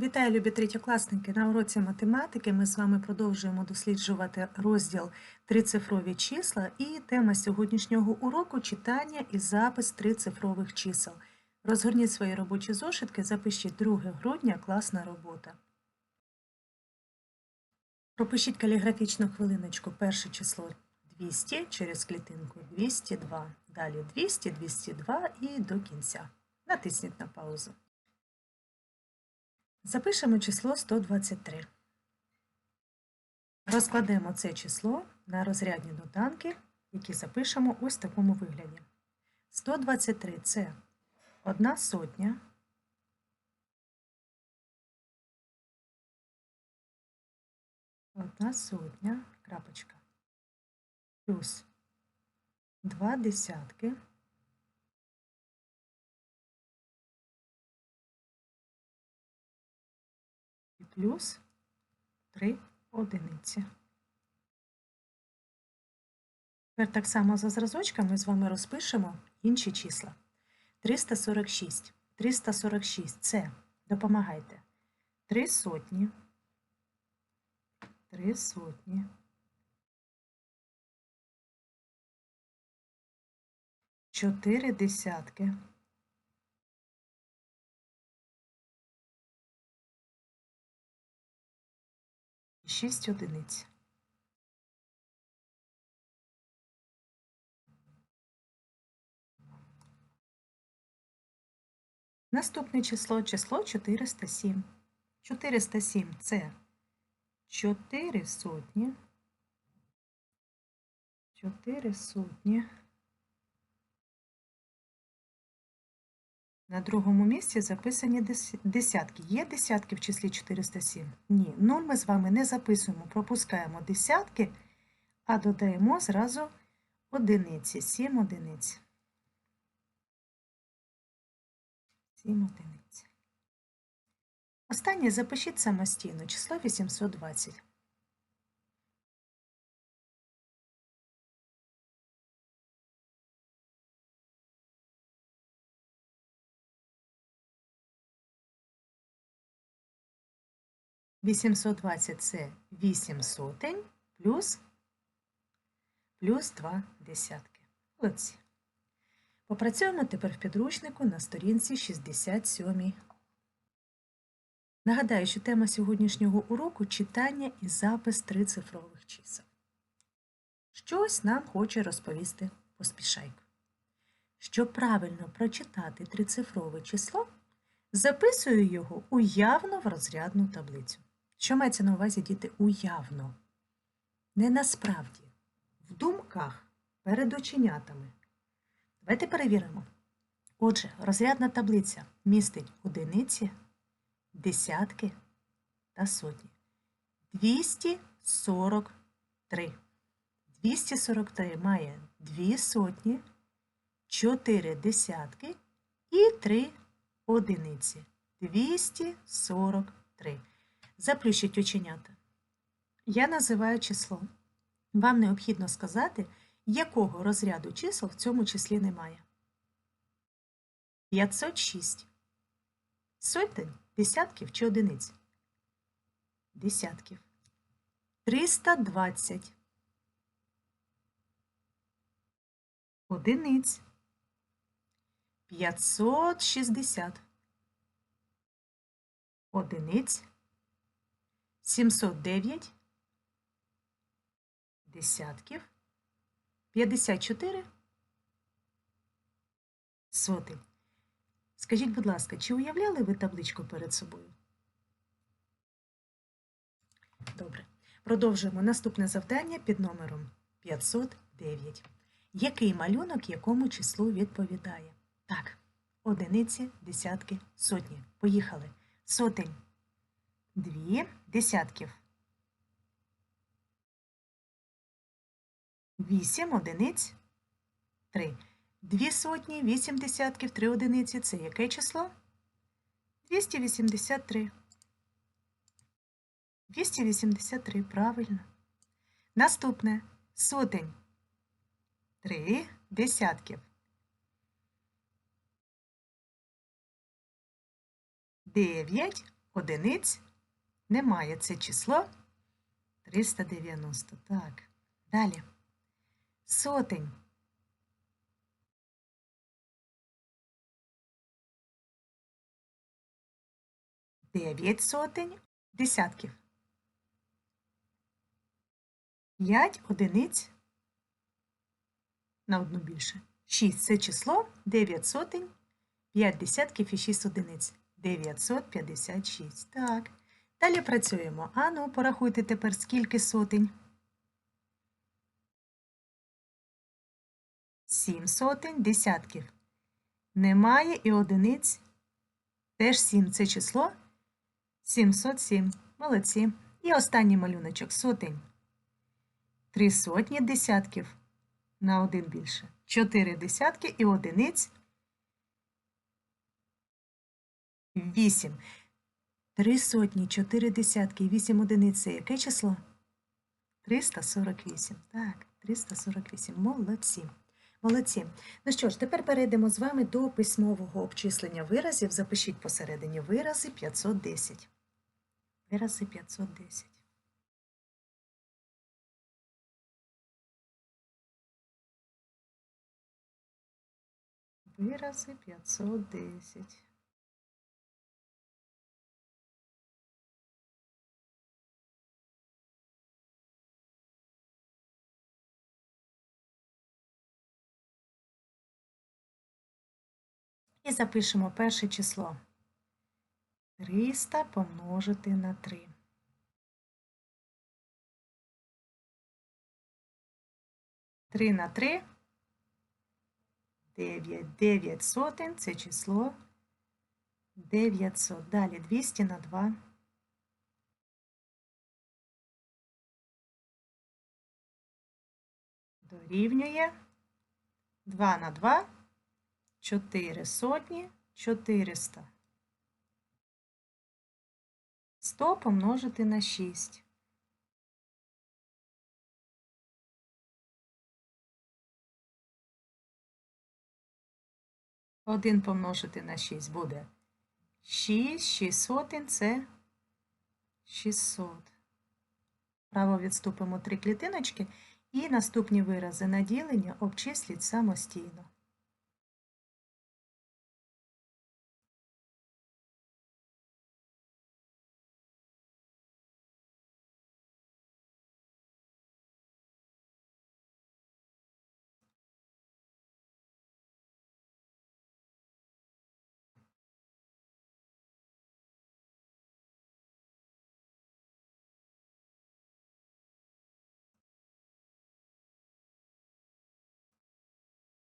Вітаю, любі третьокласники! На уроці математики ми з вами продовжуємо досліджувати розділ трицифрові числа і тема сьогоднішнього уроку читання і запис трицифрових чисел. Розгорніть свої робочі зошитки, запишіть 2 грудня класна робота. Пропишіть каліграфічну хвилиночку перше число 200 через клітинку 202. Далі 200, 202 і до кінця. Натисніть на паузу. Запишемо число 123. Розкладемо це число на розрядні доданки, які запишемо ось в такому вигляді. 123 це одна сотня. Одна сотня, крапочка, плюс два десятки. Плюс 3 одиниці. Тепер так само за зразочками з вами розпишемо інші числа. 346. 346 це, допомагайте, 3 сотні, 3 сотні, 4 десятки, 6 одиниць. Наступне число число 407. 407 це 4 сотні, 4 сотні. На другому місці записані десятки. Є десятки в числі 407? Ні. Нуль ми з вами не записуємо, пропускаємо десятки, а додаємо зразу одиниці, 7 одиниць. 7 одиниць. Останнє запишіть самостійно число 820. 820 це 8 сотень плюс, плюс 2 десятки. Молодці. Попрацюємо тепер в підручнику на сторінці 67. Нагадаю, що тема сьогоднішнього уроку читання і запис трицифрових чисел. Щось нам хоче розповісти поспішайко. Щоб правильно прочитати трицифрове число, записую його уявно в розрядну таблицю. Що мається на увазі діти уявно? Не насправді, в думках перед оченятами. Давайте перевіримо. Отже, розрядна таблиця містить одиниці, десятки та сотні. 243. 243 має 2 сотні, 4 десятки і 3 одиниці. 243. Заплющіть оченята. Я називаю число. Вам необхідно сказати, якого розряду чисел в цьому числі немає. 506. Сотень, десятків чи одиниць? Десятків. 320. Одиниць. 560. Одиниць. 709 десятків, 54 сотень. Скажіть, будь ласка, чи уявляли ви табличку перед собою? Добре. Продовжуємо наступне завдання під номером 509. Який малюнок якому числу відповідає? Так, одиниці, десятки, сотні. Поїхали. Сотень дві десятків. Вісім одиниць три. Дві сотні, вісім десятків, три одиниці. Це яке число? 283. 283, правильно. Наступне сотень. Три десятків. Дев'ять одиниць немає. Це число 390. Так. Далі. Сотень. Дев'ять сотень десятків. П'ять одиниць на одну більше. Шість це число, дев'ять сотень, п'ять десятків і шість одиниць. 956. Так. Далі працюємо. Ану, порахуйте тепер скільки сотень. Сім сотень десятків. Немає і одиниць. Теж сім це число. 707. Молодці. І останній малюночок сотень. Три сотні десятків. На один більше. Чотири десятки і одиниць. Вісім. Три сотні, чотири десятки вісім одиниць. Це яке число? 348. Так, 348. Молодці. Молодці. Ну що ж, тепер перейдемо з вами до письмового обчислення виразів. Запишіть посередині вирази 510. Вирази 510. Вирази 510. І запишемо перше число. 300 помножити на 3. Три на 3 9. 9 сотень це число 900. Далі 200 на 2. Дорівнює 2 на 2. 4 сотні 400. 100 помножити на 6. Один помножити на 6 буде 6, 6 сотень – це 600. Право відступимо 3 клітиночки і наступні вирази на ділення обчисліть самостійно.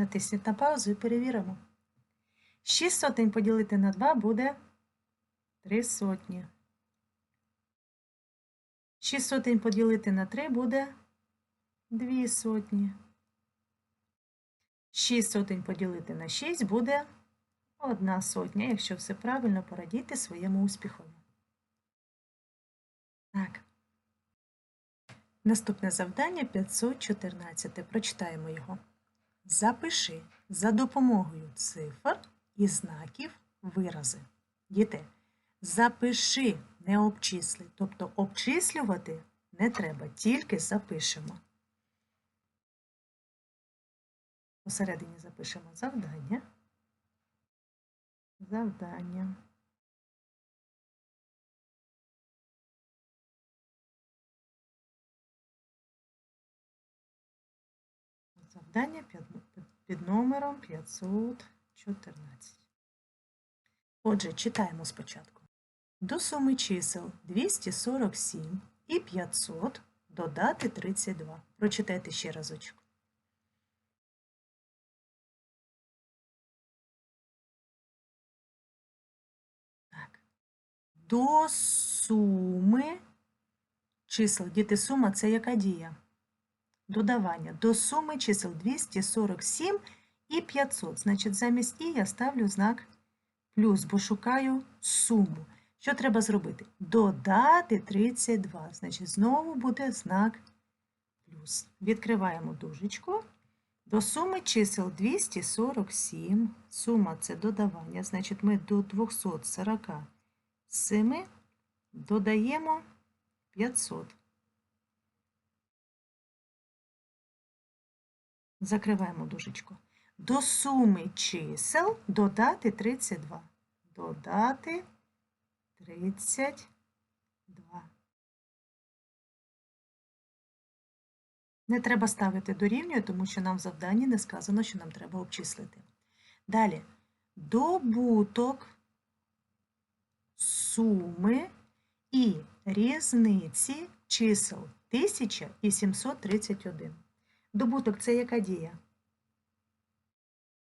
Натисніть на паузу і перевіримо. 6 сотень поділити на 2 буде 3 сотні. 6 сотень поділити на 3 буде 2 сотні. 6 сотень поділити на 6 буде 1 сотня. Якщо все правильно, порадійте своєму успіхові. Так. Наступне завдання 514. Прочитаємо його. Запиши за допомогою цифр і знаків вирази. Діти, запиши, не обчисли. Тобто обчислювати не треба, тільки запишемо. Посередині запишемо завдання. Завдання. Завдання під номером 514. Отже, читаємо спочатку. До суми чисел 247 і 500 додати 32. Прочитайте ще разочок. Так. До суми чисел. Діти, сума це яка дія? Додавання до суми чисел 247 і 500. Значить, замість І я ставлю знак плюс, бо шукаю суму. Що треба зробити? Додати 32. Значить, знову буде знак плюс. Відкриваємо дужечку. До суми чисел 247. Сума це додавання. Значить, ми до 247 додаємо 500. Закриваємо дужечку. До суми чисел додати 32. Додати 32. Не треба ставити дорівнює, тому що нам в завданні не сказано, що нам треба обчислити. Далі. Добуток суми і різниці чисел 1000 і 731. Добуток це яка дія?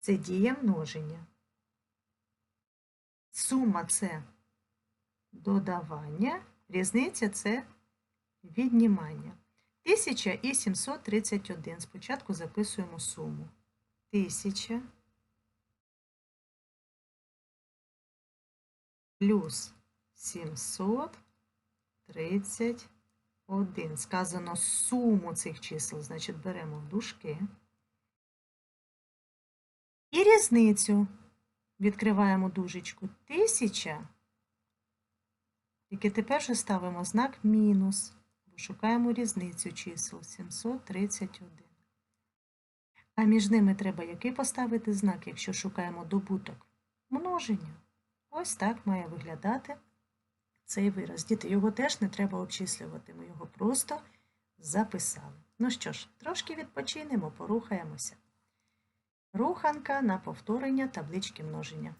Це дія множення. Сума це додавання, різниця це віднімання. 1000 і 731. Спочатку записуємо суму. 1000 плюс 731. Сказано суму цих чисел, значить беремо в дужки. І різницю відкриваємо дужечку 1000. Тільки тепер вже ставимо знак мінус, бо шукаємо різницю чисел 731. А між ними треба який поставити знак, якщо шукаємо добуток? Множення. Ось так має виглядати цей вираз. Діти, його теж не треба обчислювати, ми його просто записали. Ну що ж, трошки відпочинемо, порухаємося. Руханка на повторення таблички множення.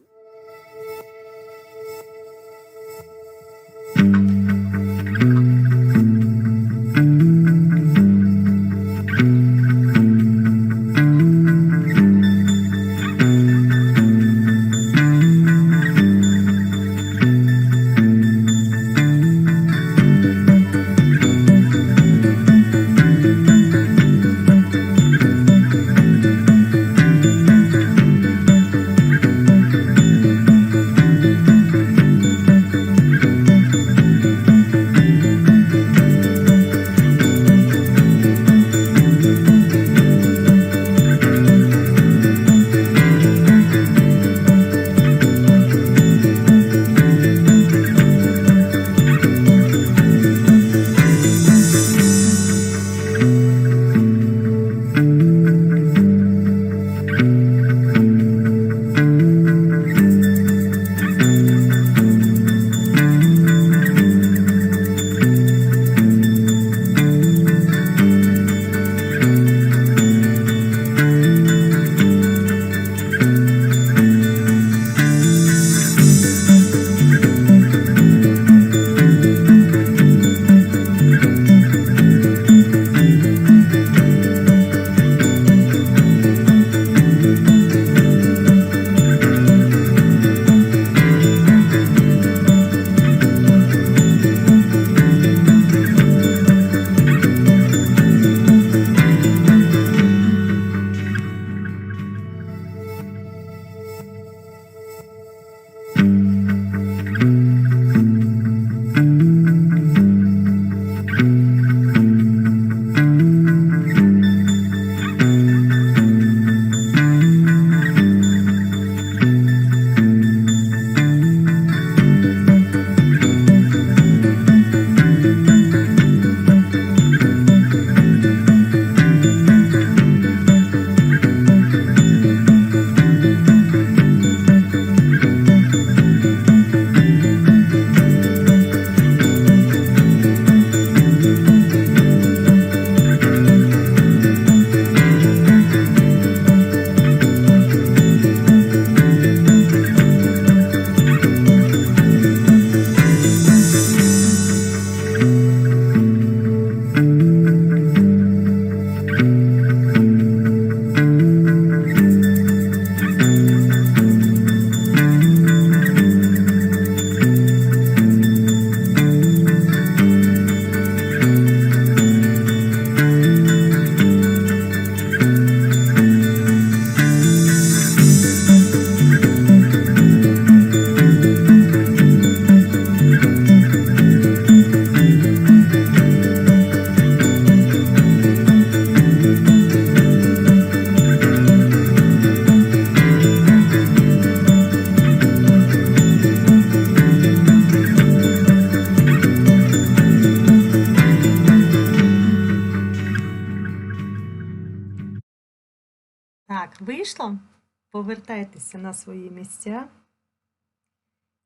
Повертайтеся на свої місця.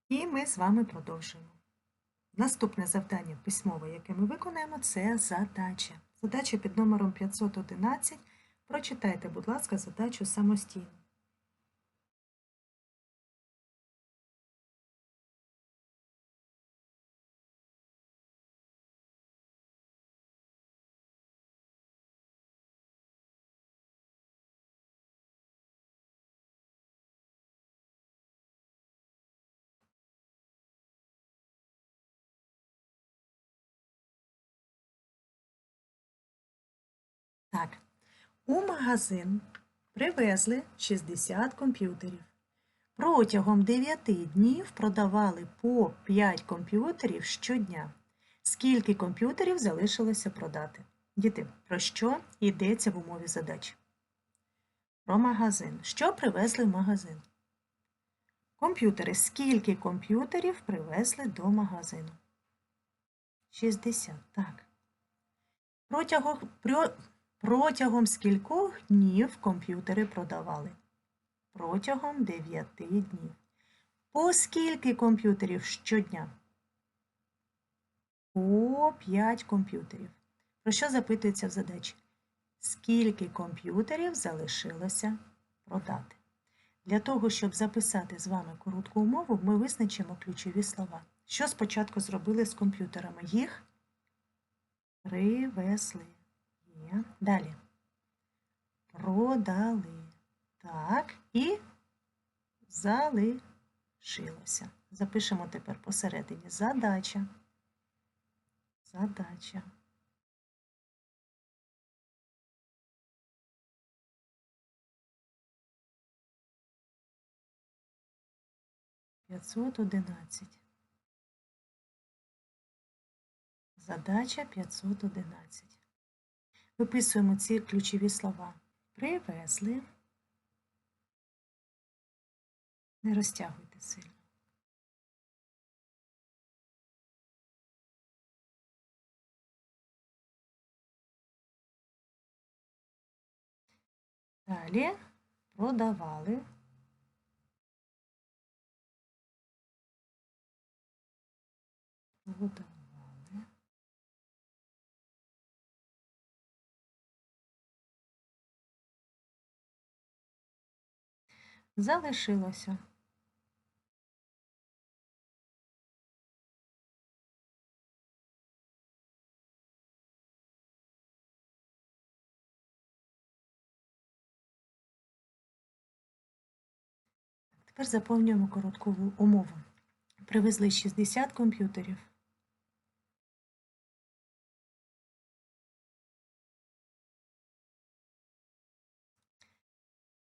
І ми з вами продовжуємо. Наступне завдання письмове, яке ми виконаємо, це задача. Задача під номером 511. Прочитайте, будь ласка, задачу самостійно. У магазин привезли 60 комп'ютерів. Протягом 9 днів продавали по 5 комп'ютерів щодня. Скільки комп'ютерів залишилося продати? Діти, про що йдеться в умові задачі? Про магазин. Що привезли в магазин? Комп'ютери. Скільки комп'ютерів привезли до магазину? 60. Так. Протягом, про, протягом скількох днів комп'ютери продавали? Протягом 9 днів. По скільки комп'ютерів щодня? По 5 комп'ютерів. Про що запитується в задачі? Скільки комп'ютерів залишилося продати? Для того, щоб записати з вами коротку умову, ми визначимо ключові слова. Що спочатку зробили з комп'ютерами? Їх привезли. Є. Далі. Продали. Так, і залишилося. Запишемо тепер посередині задача. Задача. П'ятсот одинадцять. Задача 511. Виписуємо ці ключові слова. Привезли. Не розтягуйте сильно. Далі продавали. Продавали. Залишилося. Тепер заповнюємо коротку умову. Привезли 60 комп'ютерів.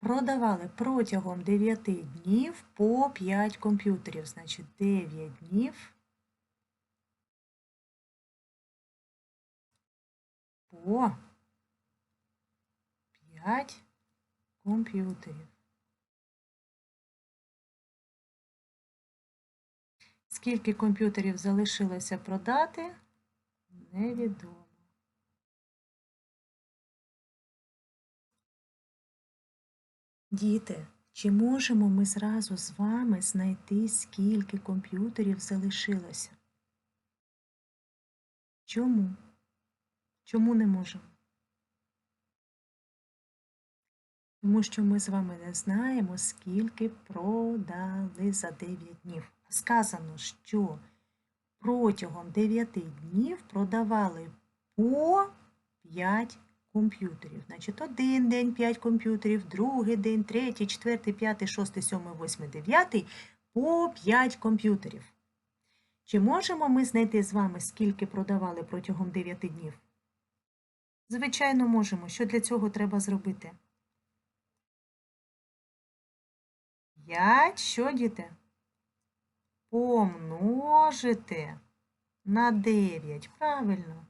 Продавали протягом 9 днів по 5 комп'ютерів. Значить, 9 днів по 5 комп'ютерів. Скільки комп'ютерів залишилося продати, невідомо. Діти, чи можемо ми зразу з вами знайти, скільки комп'ютерів залишилося? Чому? Чому не можемо? Тому що ми з вами не знаємо, скільки продали за 9 днів. Сказано, що протягом 9 днів продавали по 5 комп'ютерів. Значить, один день 5 комп'ютерів, другий день, третій, четвертий, п'ятий, шостий, сьомий, восьмий, дев'ятий по 5 комп'ютерів. Чи можемо ми знайти з вами, скільки продавали протягом 9 днів? Звичайно, можемо. Що для цього треба зробити? 5, що діти? Помножити на 9. Правильно.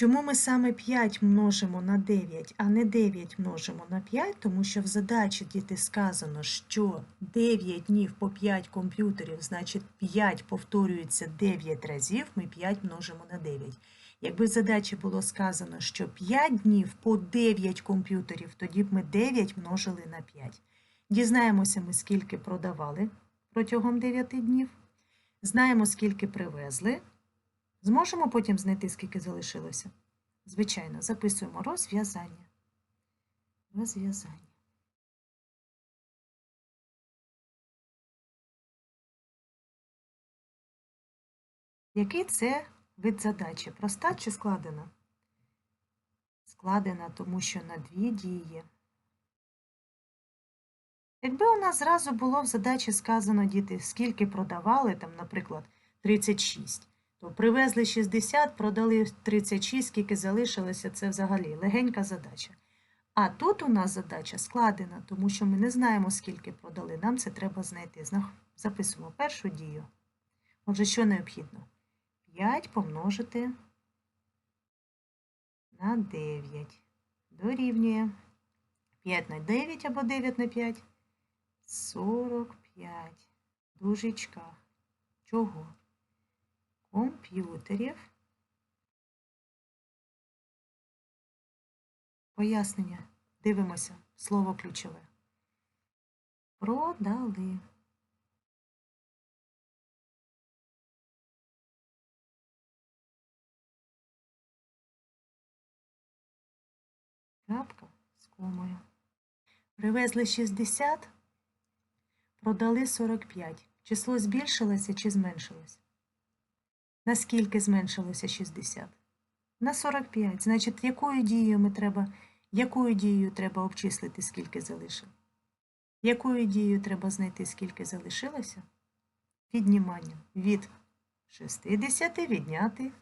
Чому ми саме 5 множимо на 9, а не 9 множимо на 5? Тому що в задачі діти сказано, що 9 днів по 5 комп'ютерів, значить 5 повторюється 9 разів, ми 5 множимо на 9. Якби в задачі було сказано, що 5 днів по 9 комп'ютерів, тоді б ми 9 множили на 5. Дізнаємося ми, скільки продавали протягом 9 днів. Знаємо, скільки привезли. Зможемо потім знайти, скільки залишилося? Звичайно, записуємо розв'язання. Розв'язання. Який це вид задачі? Проста чи складена? Складена, тому що на дві дії. Якби у нас зразу було в задачі сказано, діти, скільки продавали, там, наприклад, 36, то привезли 60, продали 36, скільки залишилося, це взагалі легенька задача. А тут у нас задача складена, тому що ми не знаємо, скільки продали. Нам це треба знайти. Записуємо першу дію. Отже, що необхідно? 5 помножити на 9. Дорівнює 5 на 9 або 9 на 5. 45. В дужечках. Чого? Комп'ютерів. Пояснення. Дивимося. Слово ключове. Продали. Крапка з комою. Привезли 60, продали 45. Число збільшилося чи зменшилося? Наскільки зменшилося 60? На 45. Значить, якою дією ми треба, якою дією треба обчислити, скільки залишилось? Якою дією треба знайти, скільки залишилося? Відніманням. Від 60 відняти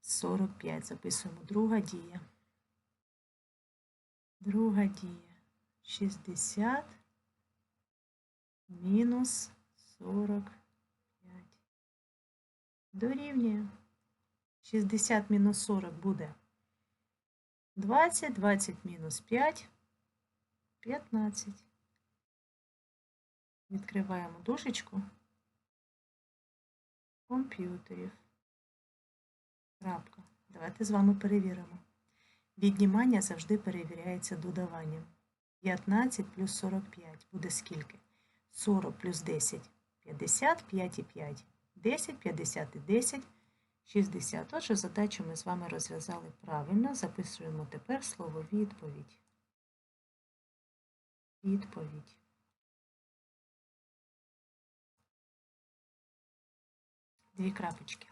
45. Записуємо. Друга дія. Друга дія. 60 мінус 45. Дорівнює. 60 мінус 40 буде 20, 20 мінус 5, 15. Відкриваємо дужечку комп'ютерів. Крапка. Давайте з вами перевіримо. Віднімання завжди перевіряється додаванням. 15 плюс 45 буде скільки? 40 плюс 10 50, 5 і 5. 10, 50 і 10, 60. Отже, задачу ми з вами розв'язали правильно. Записуємо тепер слово відповідь. Відповідь. Дві крапочки.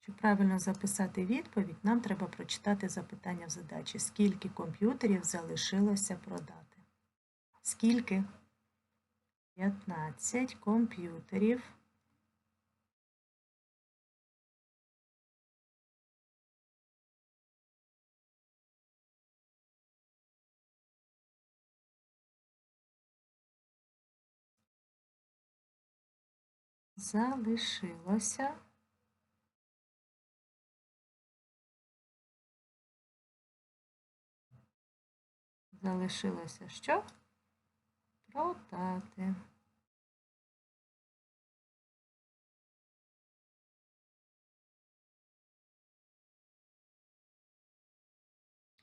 Щоб правильно записати відповідь, нам треба прочитати запитання в задачі. Скільки комп'ютерів залишилося продати? Скільки? 15 комп'ютерів. Залишилося залишилося що? Продати.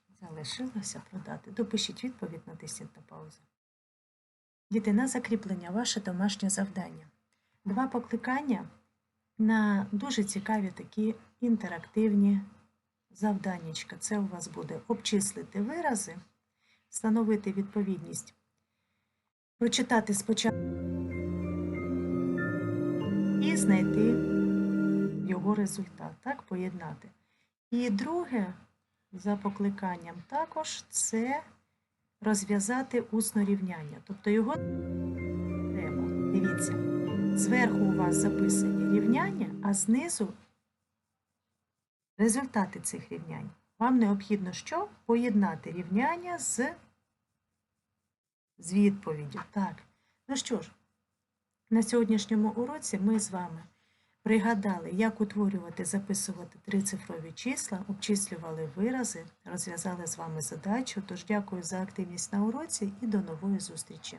Залишилося продати. Допишіть відповідь, натисніть на паузу. Діти, на закріплення ваше домашнє завдання. Два покликання на дуже цікаві такі інтерактивні завданнячка. Це у вас буде обчислити вирази, встановити відповідність, прочитати спочатку і знайти його результат, так, поєднати. І друге, за покликанням також, це розв'язати усно рівняння. Тобто його треба. Дивіться, зверху у вас записані рівняння, а знизу результати цих рівнянь. Вам необхідно що? Поєднати рівняння з, з відповіддю. Так. Ну що ж, на сьогоднішньому уроці ми з вами пригадали, як утворювати, записувати трицифрові числа, обчислювали вирази, розв'язали з вами задачу. Тож дякую за активність на уроці і до нової зустрічі!